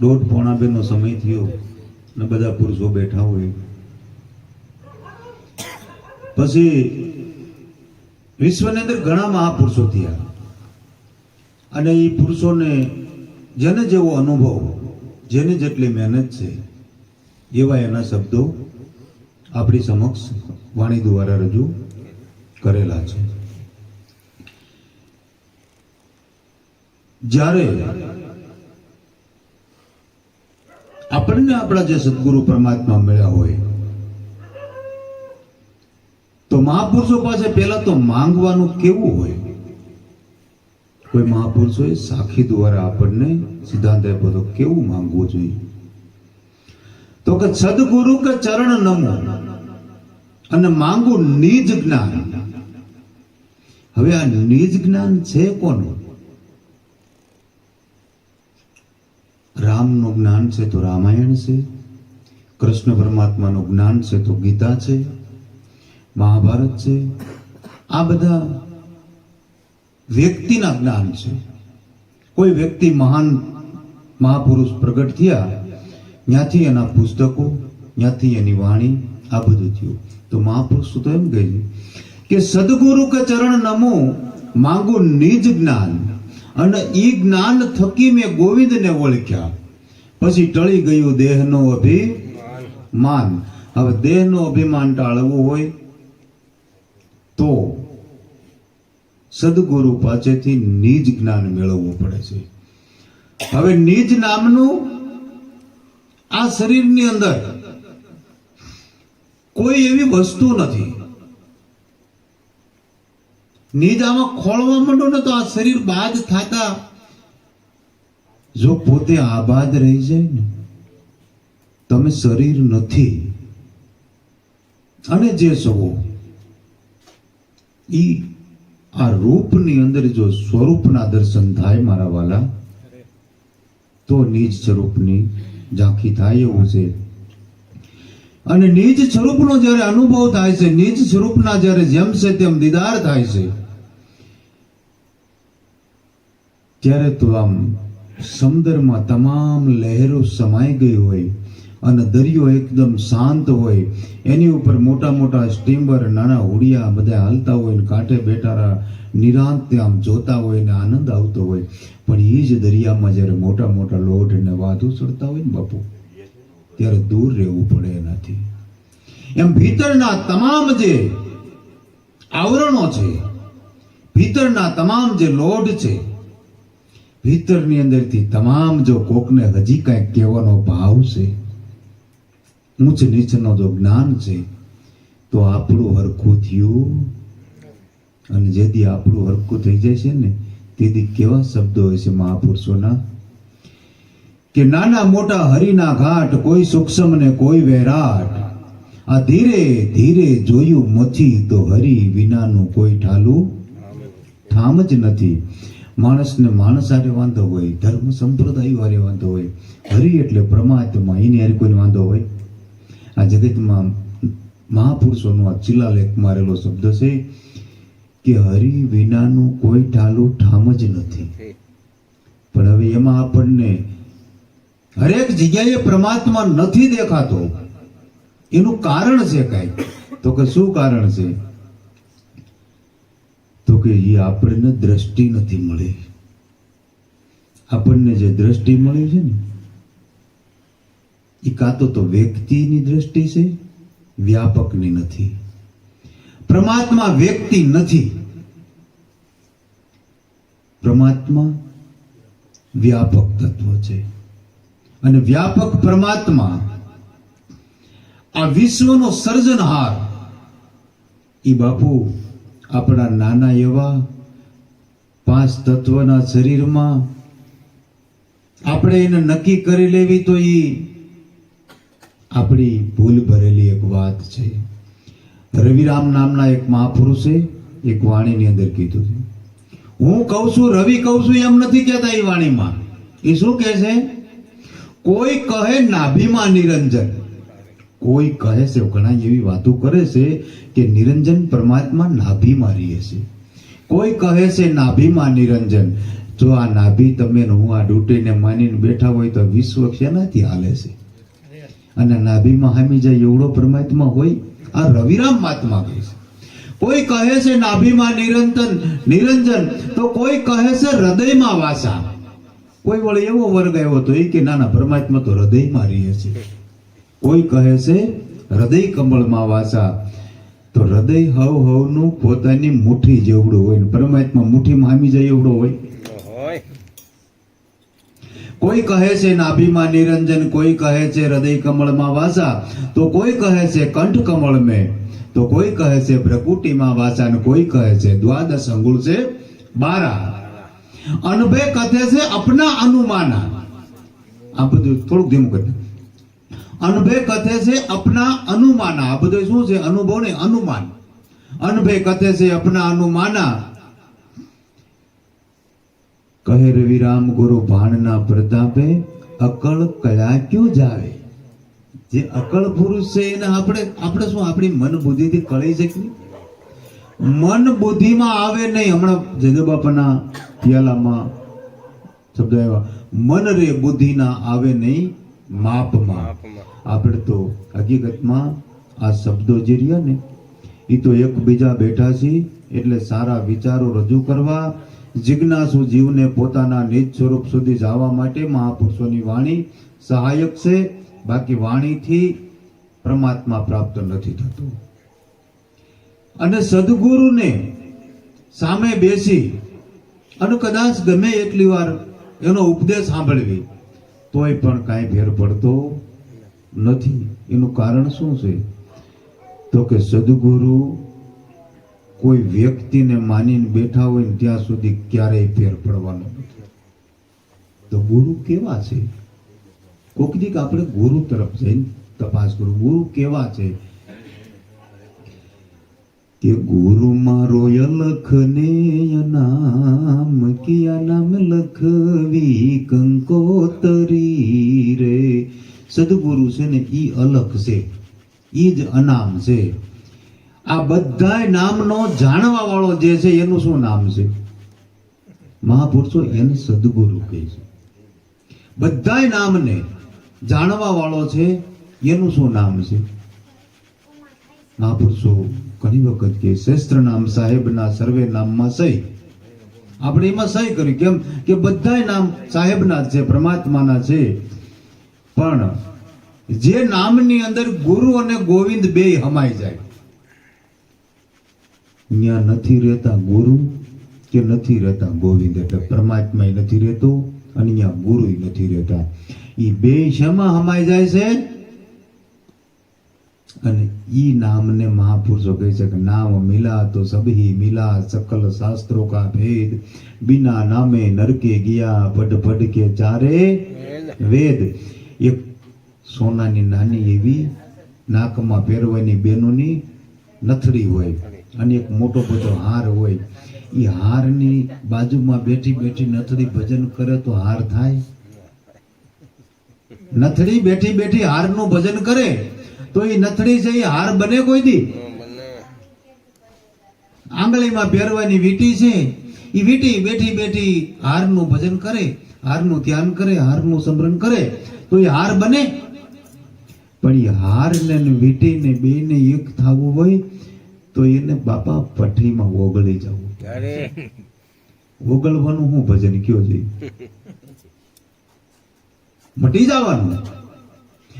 દોઢ પોણા બે નો સમય થયો ને બધા પુરુષો બેઠા હોય. પછી વિશ્વની અંદર ઘણા મહાપુરુષો થયા. અને એ પુરુષોને જેને જેવો અનુભવ, જેની જેટલી મહેનત છે, એવા એના શબ્દો આપણી સમક્ષ વાણી દ્વારા રજૂ કરેલા છે. જ્યારે આપણને આપણા જે સદગુરુ પરમાત્મા મળ્યા હોય, તો મહાપુરુષો પાસે પહેલા તો માંગવાનું કેવું હોય? કોઈ મહાપુરુષોએ સાખી દ્વારા આપણને સિદ્ધાંત આપ્યો તો કેવું માંગવું જોઈએ? તો કે સદગુરુ કે ચરણ નમો, અને માંગુ નિજ જ્ઞાન. હવે આ નિજ જ્ઞાન છે કોનું? રામનું જ્ઞાન છે તો રામાયણ છે. કૃષ્ણ પરમાત્માનું જ્ઞાન છે તો ગીતા છે. મહાભારત છે. આ બધા વ્યક્તિના જ્ઞાન છે. કોઈ વ્યક્તિ મહાન મહાપુરુષ પ્રગટ થયા, ત્યાંથી એના પુસ્તકો, ત્યાંથી એની વાણી, આ બધું થયું. તો મહાપુરુષ તો એમ કહે કે, સદગુરુ કે ચરણ નમો, માંગુ નિજ જ્ઞાન. અને એ જ્ઞાન થકી મેં ગોવિંદને ઓળખ્યા. પછી ટળી ગયું દેહનો અભિમાન. હવે દેહનો અભિમાન ટાળવું હોય તો સદગુરુ પાસેથી નિજ જ્ઞાન મેળવવું પડે છે. હવે નિજ નામનું આ શરીરની અંદર કોઈ એવી વસ્તુ નથી. નિજ ખોળવા માંડો ને તો આ શરીર બાદ થતા. જો પોતે આબાદ રહી જાય ને, તમે શરીર નથી. અને જે છો ઈ આ રૂપની અંદર જો સ્વરૂપના દર્શન થાય મારા વાલા, તો નિજ સ્વરૂપની ઝાંખી થાય એવું છે. અને નિજ સ્વરૂપનો જ્યારે અનુભવ થાય છે, નિજ સ્વરૂપના જ્યારે જેમ છે તેમ દીદાર થાય છે. ત્યારે તો આમ સમુદ્રમાં તમામ લહેરો સમાઈ ગઈ હોય અને દરિયો એકદમ શાંત હોય, એની ઉપર મોટા મોટા સ્ટીમર, નાના હોડિયા બધા હાલતા હોય ને કાંઠે બેઠારા નિરાંત આમ જોતા હોય ને આનંદ આવતો હોય. પણ એ જ દરિયામાં જ્યારે મોટા મોટા લોઢ ને વાધુ ચડતા હોય ને બાપુ, ત્યારે દૂર રહેવું પડે એનાથી. એમ ભીતરના તમામ જે આવરણો છે, ભીતરના તમામ જે લોઢ છે ભીતરની અંદરથી તમામ જો કોકને હજી કાંઈક કહેવાનો ભાવ છે ઊંચ નીચનો જો જ્ઞાન છે તો આપણું હરખું થયું. અને જેથી આપણું હરખું થઈ જાય છે ને તેથી કેવા શબ્દો હોય છે મહાપુરુષોના? કે નાના મોટા હરિના ઘાટ કોઈ સૂક્ષ્મ ને કોઈ વેરાટ. આ ધીરે ધીરે જોયું મથી તો હરિ વિનાનું કોઈ ઠાલું ઠામ જ નથી. માણસને માણસ હારે વાંધો હોય, ધર્મ સંપ્રદાય હારે વાંધો હોય, હરિ એટલે પરમાત્મા, એને હારે કોઈને વાંધો હોય? આ જગતમાં મહાપુરુષોનો આ શિલાલેખ મારેલો શબ્દ છે કે હરિ વિનાનું કોઈ ઠાલું ઠામ જ નથી. પણ હવે એમાં આપણને હરેક જગ્યાએ પરમાત્મા નથી દેખાતો. એનું કારણ છે કઈ. તો કે શું કારણ છે? કે એ આપણને દ્રષ્ટિ નથી મળી. આપણને જે દ્રષ્ટિ મળી છે ને એ કાં તો વ્યક્તિની દ્રષ્ટિ છે, વ્યાપકની નથી. પરમાત્મા વ્યક્તિ નથી. પરમાત્મા વ્યાપક તત્વ છે. અને વ્યાપક પરમાત્મા આ વિશ્વનો સર્જનહાર એ બાપુ આપણા નાના એવા પાંચ તત્વના શરીરમાં આપણે એને નક્કી કરી લેવી તો એ આપણી ભૂલ ભરેલી એક વાત છે. રવિરામ નામના એક મહાપુરુષે એક વાણીની અંદર કીધું છે. હું કહું છું, રવિ કહું છું, એમ નથી કહેતા એ વાણીમાં. એ શું કહે છે? કોઈ કહે નાભીમાં નિરંજન. કોઈ કહે છે ઘણા એવી વાતો કરે છે કે નિરંજન પરમાત્મા નાભીમાં રહીએ છે કોઈ કહે છે નાભીમાં નિરંજન. જો આ નાભી તમે હું આ ડૂટીને માનીને બેઠા હોય તો વિશ્વ શેનાથી હાલે છે? અને નાભીમાં હામી જાય એવડો પરમાત્મા હોય, આ રવિરામ મહાત્મા કહે છે. કોઈ કહે છે નાભીમાં નિરંતન, નિરંજન. તો કોઈ કહે છે હૃદયમાં વાસા. કોઈ વળી એવો વર્ગ આવ્યો તો એ કે, ના ના, પરમાત્મા તો હૃદયમાં રહે છે કોઈ કહે છે હૃદય કમળમાં વાસા. તો હૃદય હવ હવનું પોતાની મુઠ્ઠી જેવડું હોય પરમાત્મા મુઠ્ઠીમાં હામી જાય એવડો હોય. કોઈ કહે છે નાભીમાં નિરંજન કોઈ કહે છે હૃદય કમળમાં વાસા તો કોઈ કહે છે કંઠ કમળ મેં તો કોઈ કહે છે પ્રકૃતિમાં વાસા ને કોઈ કહે છે દ્વાદશ અંગુળ છે બારા અનભે કથે છે અપના અનુમાના આ બધું થોડુંક ધીમું કરી અનભે કથે છે અપના અનુમાના. આ બધું શું છે? અનુભવ ને અનુમાન. અનભે કથે છે અપના અનુમાના. કહે વિરામ ગુરુ ભાણના પ્રતાપે અકળ કયા ક્યો જાવે? જે અકળ પુરુષ છે એને આપણે આપણે શું, આપણી મન બુદ્ધિથી કળી શકીએ? મન બુદ્ધિમાં આવે નહીં. હમણાં જયદેવ બાપાના પિયાલામાં શબ્દ આવ્યા. મન રે બુદ્ધિના આવે નહીં માપમાં. આપણે તો હકીકતમાં આ શબ્દો જે રહ્યા ને એ તો એકબીજા બેઠા છે એટલે સારા વિચારો રજૂ કરવા, જિજ્ઞાસુ જીવને પોતાના નિજ સ્વરૂપ સુધી જવા માટે મહાપુરુષોની વાણી સહાયક છે. બાકી વાણીથી પરમાત્મા પ્રાપ્ત નથી થતું. અને સદગુરુને સામે બેસી, અને કદાચ ગમે એટલી વાર એનો ઉપદેશ સાંભળવી, તોય પણ કાંઈ ફેર પડતો નથી. એનું કારણ શું છે? તો કે સદગુરુ કોઈ વ્યક્તિને માનીને બેઠા હોય ને ત્યાં સુધી ક્યારેય ફેર પડવાનો નથી. તો ગુરુ કેવા છે? કોક દીક આપણે ગુરુ તરફ જઈને તપાસ કરું. ગુરુ કેવા છે? કે ગુરુ મારો અલખને નામ કિયા નામ લખવી રે સદગુરુ છે ને એ અલખ છે. એ જ અનામ છે. આ બધા નામનો જાણવા વાળો જે છે, એનું શું નામ છે? મહાપુરુષો એને સદગુરુ કહે છે. બધા નામને જાણવા વાળો છે, એનું શું નામ છે? મહાપુરુષો, ઘણી વખત કે શ્રેષ્ઠ નામ સાહેબના સર્વે નામમાં સહી. આપણે એમાં સહી કરી. કેમ કે બધા નામ સાહેબના છે, પરમાત્માના છે. પણ જે નામની અંદર ગુરુ અને ગોવિંદ બે હમાઈ જાય. ત્યાં નથી રહેતા ગુરુ કે નથી રહેતા ગોવિંદ એટલે પરમાત્મા નથી રહેતો અને ત્યાં ગુરુ નથી રહેતા. એ બે શેમાં હમાઈ જાય છે? અને ઈ નામને મહાપુરુષો કહે છે કે નામ મિલા તો સભી મિલા સકલ શાસ્ત્રો કા ભેદ. બિના નામે નરકે ગયા ભડ ભડ કે ચારે વેદ. સોનાની નાની એવી નાકમાં પહેરવાની બેનોની નથડી હોય અને એક મોટો બધો હાર હોય. એ હારની બાજુમાં બેઠી બેઠી નથડી ભજન કરે તો હાર થાય? નથડી બેઠી બેઠી હારનું ભજન કરે તો એ નથડી છે એ હાર બને કોઈ દી? આંગળીમાં પહેરવાની વીંટી છે. એ વીટી બેઠી બેઠી હારનું ભજન કરે, હારનું ધ્યાન કરે, હારનું સમરણ કરે તો એ હાર બને? પણ એ હાર ને વીંટીને બેને એક થવું હોય તો એને બાપા પઠરીમાં ઓગળી જવું. ઓગળવાનું હું ભજન કયો છે? મટી જવાનું.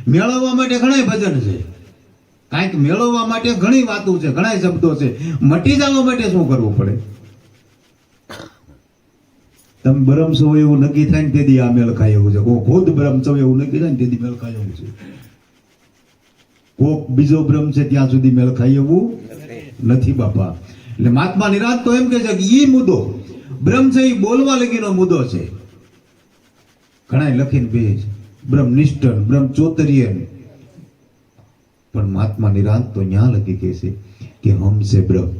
મેળવવા માટે ઘણા ભજન છે. કાંઈક મેળવવા માટે ઘણી વાતો છે ઘણા શબ્દો છે. મટી જવા માટે શું કરવું પડે? તમે બ્રહ્મ છો એવું નક્કી થાય ને તેથી આ મેળ ખાય એવું છે ખુદ બ્રહ્મ છો એવું નક્કી થાય ને તેથી મેળ ખાય એવું છે. કોક બીજો ભ્રમ છે, ત્યાં સુધી મેળ ખાઈ એવું નથી બાપા. એટલે મહાત્મા નિરાજ તો એમ કે છે કે ઈ મુદ્દો, બ્રહ્મ છે એ બોલવા લગીનો મુદ્દો છે. ઘણા લખીને બે બ્રહ્મ નિષ્ઠર, બ્રહ્મ ચોતરીય પણ મહાત્મા નિરાંત તો ત્યાં લગી કહે છે કે હમ છે બ્રહ્મ.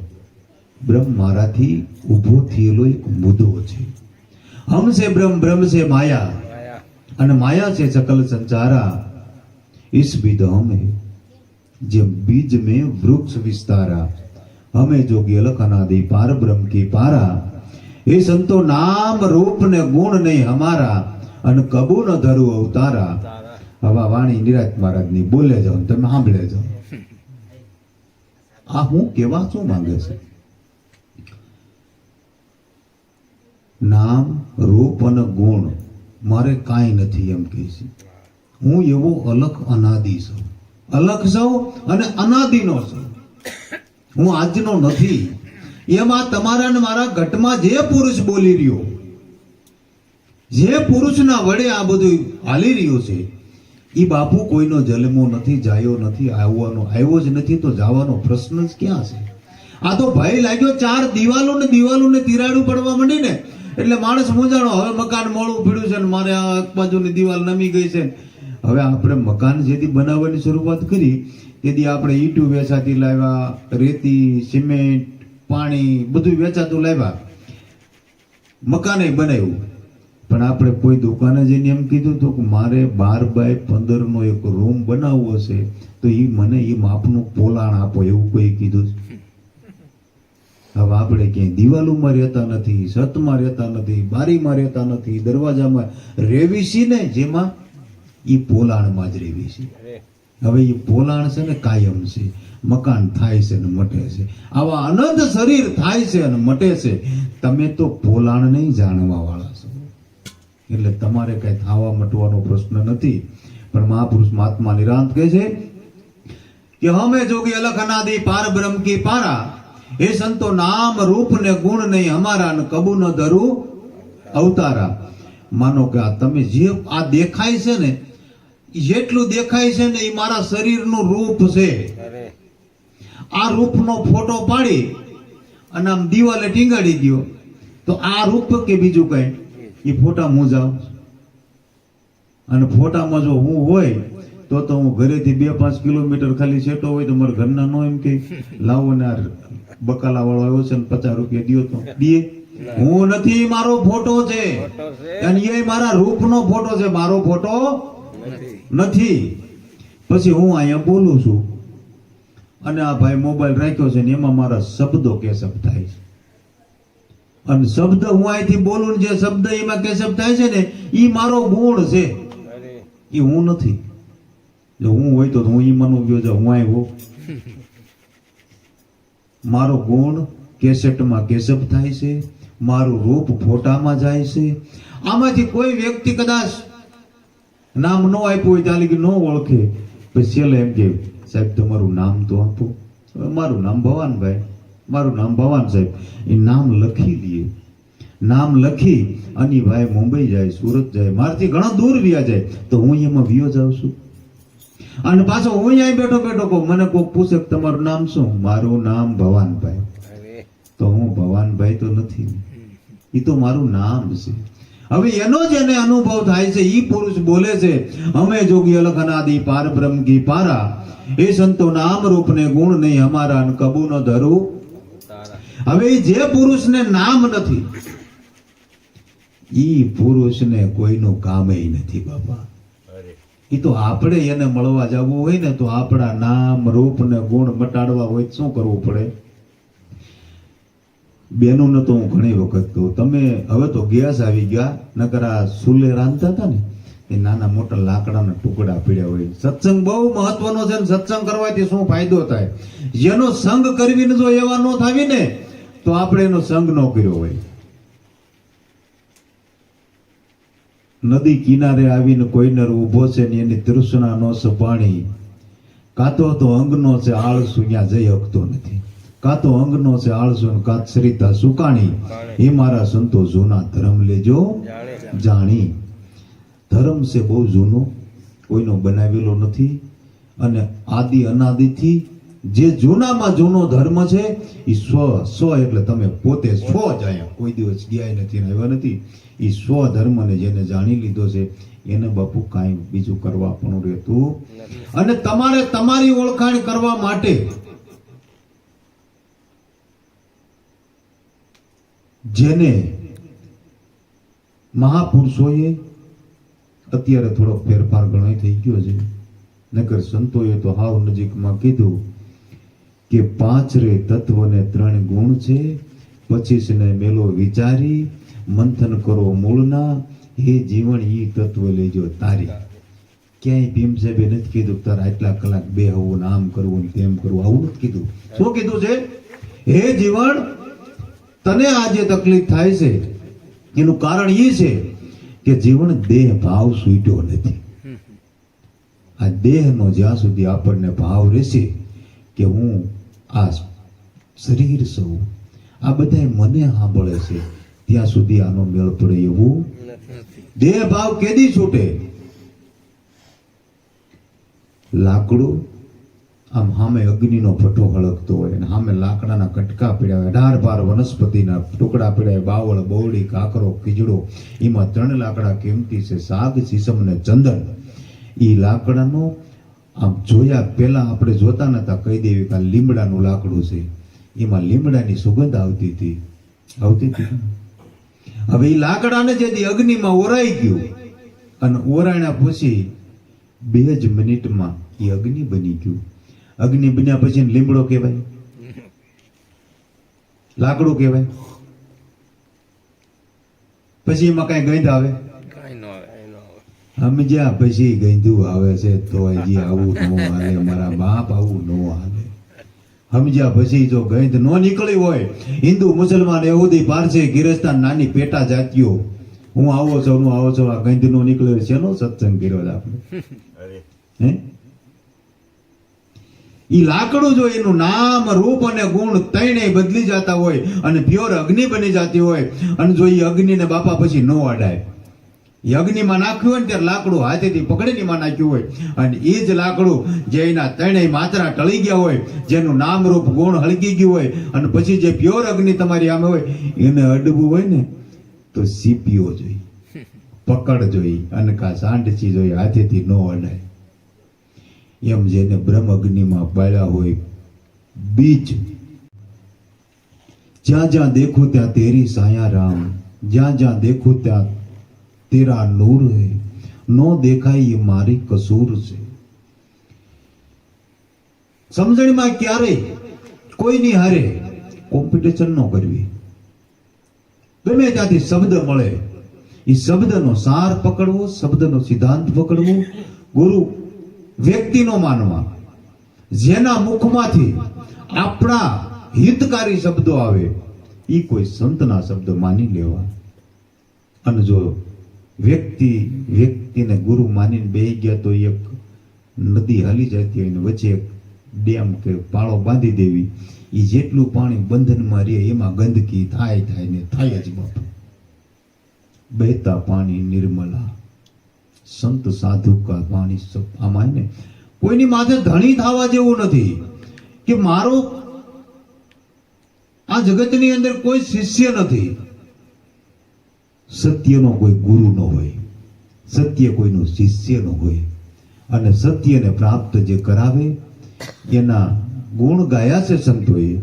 બ્રહ્મ મારાથી ઊભો થયેલો એક મુદ્દો છે. હમ છે બ્રહ્મ બ્રહ્મ છે માયા. અને માયા છે સકલ સંચારા. ઈસ વિધ હમ જેમ બીજ में वृक्ष विस्तारा हमें जो गेलक अनादि पार ब्रह्म की पारा એ સંતો નામ રૂપ ને ગુણ નહીં અમારા અને કબુ ન ધરું અવતારા હવા વાણી નિરાજ મહારાજની બોલે જાઓ ને તમે સાંભળે જાઓ આ હું કેવા શું માંગે છે નામ રૂપ અને ગુણ મારે કાંઈ નથી એમ કહે છે હું એવો અલખ અનાદિ છું અલખ છું અને અનાદિનો છું. હું આજનો નથી. એમાં તમારા ને મારા ઘટમાં જે પુરુષ બોલી રહ્યો, જે પુરુષના વડે આ બધું હાલી રહ્યું છે એ બાપુ કોઈનો જન્મો નથી, જાયો નથી, આવવાનો, આવ્યો જ નથી, તો જવાનો પ્રશ્ન જ ક્યાં છે? આ તો ભય લાગ્યો, ચાર દિવાલો ને દિવાલો ને તિરાડું પડવા માંડી ને એટલે માણસ મૂંઝાણો, હવે મકાન મોડું પીડ્યું છે ને મારે આ બાજુની દિવાલ નમી ગઈ છે હવે આપણે મકાન જેથી બનાવવાની શરૂઆત કરી તેથી આપણે ઈટું વેચાતી લાવ્યા, રેતી, સિમેન્ટ, પાણી બધું વેચાતું લાવ્યા. મકાને બનાવ્યું. પણ આપણે કોઈ દુકાને જઈને એમ કીધું તો કે મારે બાર બાય પંદર નો એક રૂમ બનાવવો છે, તો એ મને એ માપનું પોલાણ આપો, એવું કોઈ કીધું. હવે આપણે ક્યાંય દિવાલોમાં રહેતા નથી, છતમાં રહેતા નથી, બારીમાં રહેતા નથી, દરવાજામાં રેવી છીએ ને જેમાં એ પોલાણમાં જ રેવી છે. હવે એ પોલાણ છે ને કાયમ છે. મકાન થાય છે ને મટે છે. આવા અનંત શરીર થાય છે અને મટે છે. તમે તો પોલાણ નહીં જાણવા વાળા છો. એટલે તમારે કઈ થાવા મટવાનો પ્રશ્ન નથી. પણ મહાપુરુષ મહાત્મા નિરાંત કહે છે કે હમે જોગી અલખ અનાદિ પાર બ્રહ્મ કી પારા. હે સંતો નામ રૂપ ને ગુણ નહીં અમારા ને કબુ ન ધરું અવતારા. માનો કે આ તમે જે આ દેખાય છે ને જેટલું દેખાય છે ને એ મારા શરીરનું રૂપ છે. આ રૂપનો ફોટો પાડી અને આમ દિવાલે ટીંગાડી ગયો તો આ રૂપ કે બીજું કઈ? એ ફોટા જાઉં અને ફોટામાં જો હું હોય તો તો હું ઘરેથી બે પાંચ કિલોમીટર ખાલી છેટો હોય તો મારા ઘરના નો એમ કે લાવો ને આ બકાલા વાળો આવ્યો છે ને પચાસ રૂપિયા દિયો તો. દીએ. હું નથી મારો ફોટો છે. અને એ મારા રૂપનો ફોટો છે. મારો ફોટો નથી. પછી હું અહીંયા બોલું છું. અને આ ભાઈ મોબાઈલ રાખ્યો છે ને એમાં મારા શબ્દો કેસબ થાય છે. અને શબ્દ હું અહીંથી બોલું જે શબ્દ એમાં કેસબ થાય છે ને એ મારો ગુણ છે. એ હું નથી. જો હું હોય તો હું એ મનો ગયો છે હું આવ્યો મારો ગુણ કેસેટમાં કેસબ થાય છે મારું રૂપ ફોટામાં જાય છે. આમાંથી કોઈ વ્યક્તિ કદાચ નામ ન આપ્યું હોય ત્યાં લગી ન ઓળખે. પછી છેલ્લે એમ કે સાહેબ તમારું નામ તો આપો. મારું નામ ભવાનભાઈ. મારું નામ ભવાન સાહેબ. એ નામ લખી દઈએ. નામ લખી અને ભાઈ મુંબઈ જાય સુરત જાય મારાથી ઘણા દૂર વ્યા જાય. તો હું એમાં વિયો જાઉં છું. અને પાછો હું અહીંયા બેઠો બેઠો કહું મને કોક પૂછે કે તમારું નામ શું? મારું નામ ભવાનભાઈ. તો હું ભવાનભાઈ તો નથી. એ તો મારું નામ છે. હવે એનો જ અનુભવ થાય છે એ પુરુષ બોલે છે, અમે જોગી અલખ પાર બ્રહ્મ કી પારા, એ સંતો નામ રૂપ ને ગુણ નહીં, અમારા કબુ ન ધરું. હવે જે પુરુષને નામ નથી, ઈ પુરુષને કોઈનું કામે નથી, બાપા. એ તો આપણે એને મળવા જવું હોય ને, તો આપણા નામ રૂપ ને ગુણ મટાડવા હોય શું કરવું પડે? બેનોને તો હું ઘણી વખત કહું, તમે હવે તો ગેસ આવી ગયા, નકર આ સુલે રાંધતા હતા ને, એ નાના મોટા લાકડાના ટુકડા પીડ્યા હોય. સત્સંગ બહુ મહત્વનો છે સત્સંગ કરવાથી શું ફાયદો થાય? જેનો સંગ કરવીને જો એવા ન થાવી ને, તો આપણે એનો સંગ ન કર્યો હોય. નદી કિનારે આવીને કોઈનર ઊભો છે ને એની તૃષ્ણા નો સપાણી. કાતો તો અંગનો છે, આળસુ, ત્યાં જઈ શકતો નથી. કાતો અંગનો છે આળસો ને સરિતા સુકાણી. એ મારા સંતો જૂના ધર્મ લેજો. જાણી ધર્મ છે બહુ જૂનો કોઈનો બનાવેલો નથી. અને આદિ અનાદિથી જે જૂનામાં જૂનો ધર્મ છે એ સ્વ સ્વ એટલે તમે પોતે સ્વ જ અહીંયા કોઈ દિવસ ગયા નથી આવ્યા નથી. એ સ્વ ધર્મને જેને જાણી લીધો છે એને બાપુ કાંઈ બીજું કરવા પણ રહેતું અને તમારે તમારી ઓળખાણ કરવા માટે જેને મહાપુરુષોએ અત્યારે થોડો ફેરફાર ઘણો થઈ ગયો છે. નગર સંતોએ તો હાવ નજીકમાં કીધું કે પાંચ રે તત્વ ને ત્રણ ગુણ છે. પછી ને મેલો વિચારી, મંથન કરો મૂળના. હે જીવન, ઈ તત્વ લેજો તારી. ક્યાંય ભીમ સાહેબે નથી કીધું તારા આટલા કલાક બે ને આમ કરવું તેમ કરવું. આવું નથી કીધું. શું કીધું છે? હે જીવન તને આ જે તકલીફ થાય છે, એનું કારણ એ છે કે જીવન દેહ ભાવ સૂટ્યો નથી. આ દેહનો જ્યાં સુધી આપણને ભાવ રહેશે કે હું આ શરીર સૌ આ બધા મને સાંભળે છે, ત્યાં સુધી આનો મેળ પડે એવું દેહ ભાવ કેદી છૂટે? લાકડું આમ સામે અગ્નિનો ભઠ્ઠો હળગતો હોય અને સામે લાકડાના કટકા પીડ્યા હોય. અઢાર બાર વનસ્પતિના ટુકડા પીડ્યા બાવળ બવડી કાકરો, ખીજડો, એમાં ત્રણ લાકડા કિંમતી છે. સાગ સીસમ ને ચંદન. એ લાકડાનો આમ જોયા પહેલાં આપણે જોતા નતા, કહી દેવી કે આ લીમડાનું લાકડું છે. એમાં લીમડાની સુગંધ આવતી હતી. આવતી હતી. હવે એ લાકડાને જેથી અગ્નિમાં ઓરાઈ ગયું. અને ઓરાણ્યા પછી બે જ મિનિટમાં એ અગ્નિ બની ગયું. અગ્નિ બન્યા પછી લીમડો કહેવાય. લાકડું કહેવાય. પછી એમાં કઈ ગંધ આવે? સમજ્યા પછી ગંધું આવે છે તો હજી આવું ન હાલે મારા બાપ આવું ન હાલે. સમજ્યા પછી જો ગંધ ન નીકળી હોય હિન્દુ મુસલમાન યહૂદી પારસી ગિરસ્તાન નાની પેટા જાતિઓ હું આવો છું હું આવો છું આ ગંધ નો નીકળ્યો છે નો સત્સંગ કર્યો આપણે? હે? ઈ લાકડું જો એનું નામ, રૂપ અને ગુણ ત્રણેય બદલી જતા હોય અને પ્યોર અગ્નિ બની જતી હોય, અને જો એ અગ્નિને બાપા પછી ન અડાય એ અગ્નિમાં નાખ્યું હોય ને ત્યારે લાકડું હાથેથી પકડીને એમાં નાખ્યું હોય. અને એ જ લાકડું જે એના ત્રણેય માત્રા ટળી ગયા હોય, જેનું નામ, રૂપ, ગુણ હળગી ગયું હોય, અને પછી જે પ્યોર અગ્નિ તમારી આમે હોય, એને અડવું હોય ને, તો સીપીઓ જોઈ, પકડ જોઈ, અને કા સાંડચી જોઈ, હાથેથી ન અડાય એમ જેને બ્રહ્મ અગ્નિમાં બાળ્યા હોય, બીજ. જ્યાં જ્યાં દેખો ત્યાં તેરી સાયા રામ જ્યાં જ્યાં દેખો ત્યાં તેરા નૂર હે. નો દેખાય એ મારી કસૂર છે. સમજણમાં ક્યારેય કોઈની હારે કોમ્પિટિશન ન કરવી? ગમે ત્યાંથી શબ્દ મળે એ શબ્દનો સાર પકડવો, શબ્દનો સિદ્ધાંત પકડવો, ગુરુ વ્યક્તિનો માનવા. જેના મુખમાંથી આપણા હિતકારી શબ્દો આવે એ કોઈ સંતના શબ્દ માની લેવા. અને જો વ્યક્તિ વ્યક્તિને ગુરુ માનીને બેહી ગયા તો એક નદી હાલી જતી હોય ને વચ્ચે એક ડેમ કે પાળો બાંધી દેવી. એ જેટલું પાણી બંધનમાં રહે, એમાં ગંદકી થાય થાય ને થાય જ બાપુ. બહેતા પાણી નિર્મલા. સંત સાધુ કા વાણી સબ આમાં ને કોઈની માથે ધણી થવા જેવું નથી કે મારો આ જગતની અંદર કોઈ શિષ્ય નથી. સત્યનો કોઈ ગુરુ ન હોય. સત્ય કોઈનું શિષ્ય ન હોય. અને સત્યને પ્રાપ્ત જે કરાવે, એના ગુણ ગાયા છે સંતોએ.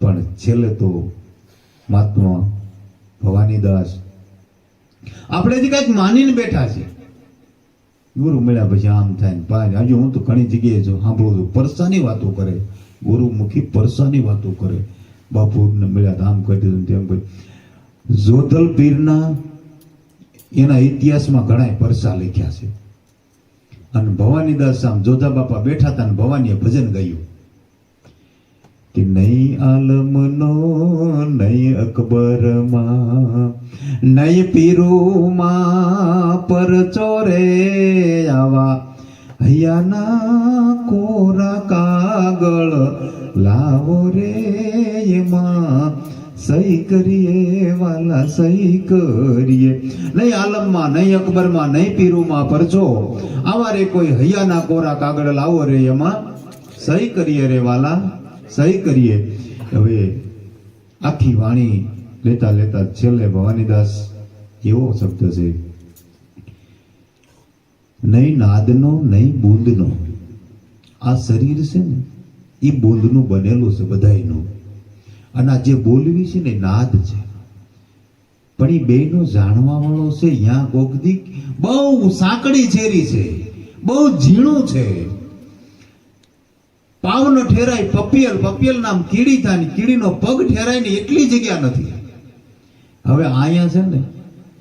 પણ છેલ્લે તો મહાત્મા ભવાનીદાસ આપણે જે કાંઈક માનીને બેઠા છે ગુરુ મળ્યા પછી આમ થાય ને પાય હજુ હું તો ઘણી જગ્યાએ જો સાંભળું છું, પરસાની વાતો કરે. ગુરુમુખી પરસાની વાતો કરે. બાપુને મળ્યા આમ કરી દીધું તેમ કરી જોધલ પીરના એના ઇતિહાસમાં ઘણા પરસા લખ્યા છે. અને ભવાનીદાસ આમ જોધા બાપા બેઠા હતા અને ભવાનીએ ભજન ગાયું. કે નહીં આલમનો, નહીં અકબરમાં નહીં પીરુમાં પર ચોરે આવા. હૈયાના કોરા કાગળ લાવો રે એમાં. સહી કરીએ વાલા, સહી કરીએ. નહીં આલમમાં નહીં અકબરમાં નહીં પીરુમાં પરચો આવા રે કોઈ હૈયાના કોરા કાગળ લાવો રે એમાં. સહી કરીએ રે વાલા, સહી કરીએ. હવે આખી વાણી લેતા લેતા છેલ્લે ભવાનીદાસ એવો શબ્દ છે. નહીં નાદનો, નહીં બૂંદનો. આ શરીર છે ને, એ બૂંદનું બનેલું છે બધાયનું. અને આ જે બોલવી છે ને નાદ છે. પણ એ બેનો જાણવા વાળો છે યા કોકદી બહુ સાંકડી ચેરી છે, બહુ ઝીણું છે. પાવનો ઠેરાય પપિયલ પપિયલ નામ કીડી થાય કીડીનો પગ ઠેરાય ને એટલી જગ્યા નથી. હવે અહીંયા છે ને,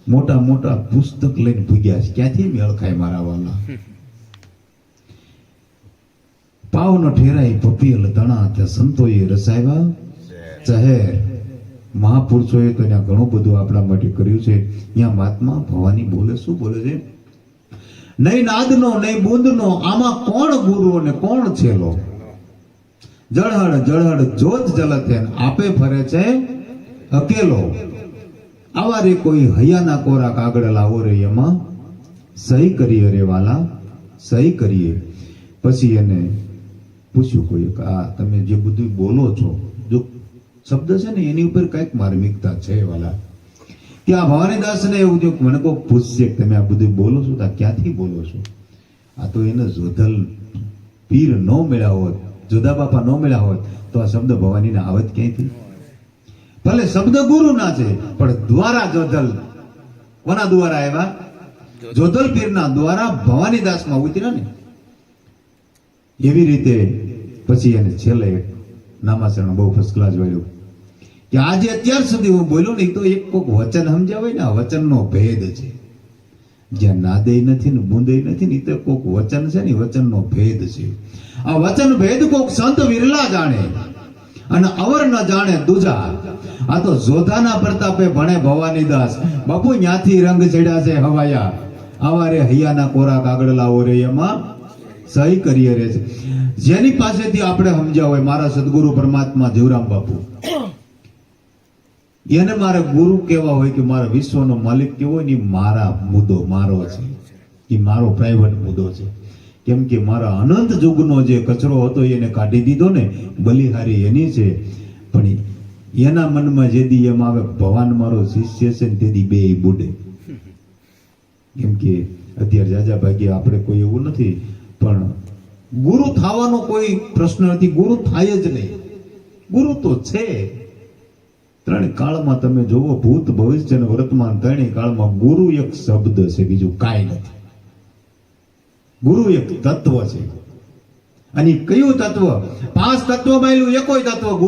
મોટા મોટા પુસ્તક લઈને ભૂગ્યા છે. ક્યાંથી મેળ ખાય મારા વાલા? પાવનો ઠેરાય પપિયલ તણા તે સંતોએ રસાયવા? ચહેર મહાપુરુષોએ તો ત્યાં ઘણું બધું આપણા માટે કર્યું છે. ત્યાં મહાત્મા ભવાની બોલે, શું બોલે છે? નહીં નાદનો, નહીં બુંદનો, આમાં કોણ ગુરુ અને કોણ છેલો? જળહળ જળહળ જોત જલત ને આપે ફરે છે અકેલો. આવા રે કોઈ હૈયાના કોરા કાગળ લાવો રે એમાં? સહી કરીએ રે વાલા, સહી કરીએ. પછી એને પૂછ્યું કોઈ આ તમે જે બધું બોલો છો, જો શબ્દ છે ને એની ઉપર કંઈક માર્મિકતા છે વાલા. કે આ ભવાનીદાસને એવું થયું મને કોઈ પૂછશે કે તમે આ બધું બોલો છો તો ક્યાંથી બોલો છો? આ તો એને જોધલ પીર ન મળ્યા હોત, જોધા બાપા ન મળ્યા હોત, તો આ શબ્દ ભવાનીને આવત ક્યાંયથી? ભલે શબ્દ ગુરુ ના છે પણ દ્વારા જોધલ. કોના દ્વારા આવ્યા? જોધલ. પીરના દ્વારા ભવાનીદાસમાં ઉતર્યા ને. એવી રીતે પછી એને છેલ્લે નામાચરણ બહુ ફર્સ્ટ ક્લાસ વાળ્યું. કે આજે અત્યાર સુધી હું બોલ્યો ને તો એક કોક વચન સમજ્યા હોય ને આ વચનનો ભેદ છે. જ્યાં નાદે નથી ને બુંદે નથી ને તો કોક વચન છે ને વચનનો ભેદ છે. આ વચન ભેદ કોક સંત વિરલા જાણે. અને અવર ન જાણે દુજા આ તો જોધાના પ્રતાપે ભણે ભવાનીદાસ બાપુ, ન્યાથી રંગ ચડ્યા છે હવાયા. આવા હૈયાના કોરા કાગળ લાવો રે એમાં સહી કરીએ રે છે. જેની પાસેથી આપણે સમજ્યા હોય મારા સદગુરુ પરમાત્મા જીવરામ બાપુ. એને મારે ગુરુ કેવા હોય કે મારા વિશ્વનો માલિક કેવો હોય ને મારા મુદ્દો મારો છે. એ મારો પ્રાઇવેટ મુદ્દો છે. કેમ કે મારા અનંત જુગનો જે કચરો હતો એને કાઢી દીધો ને, બલિહારી એની છે. એના મનમાં જે દી એમ આવે, ભવાન મારો શિષ્ય છે ને તેથી બે બુડે. કેમ કે અત્યારે જાજા ભાગ્ય આપણે કોઈ એવું નથી, પણ ગુરુ થવાનો કોઈ પ્રશ્ન નથી, ગુરુ થાય જ નહીં. ગુરુ તો છે. ત્રણ કાળમાં તમે જોવો, ભૂત ભવિષ્ય અને વર્તમાન ત્રણેય કાળમાં ગુરુ એક શબ્દ છે, બીજું કાંઈ નથી. ગુરુ એક તત્વ છે. અને કયું તત્વ? પાંચ તત્વમાં માયલું એકોય તત્વ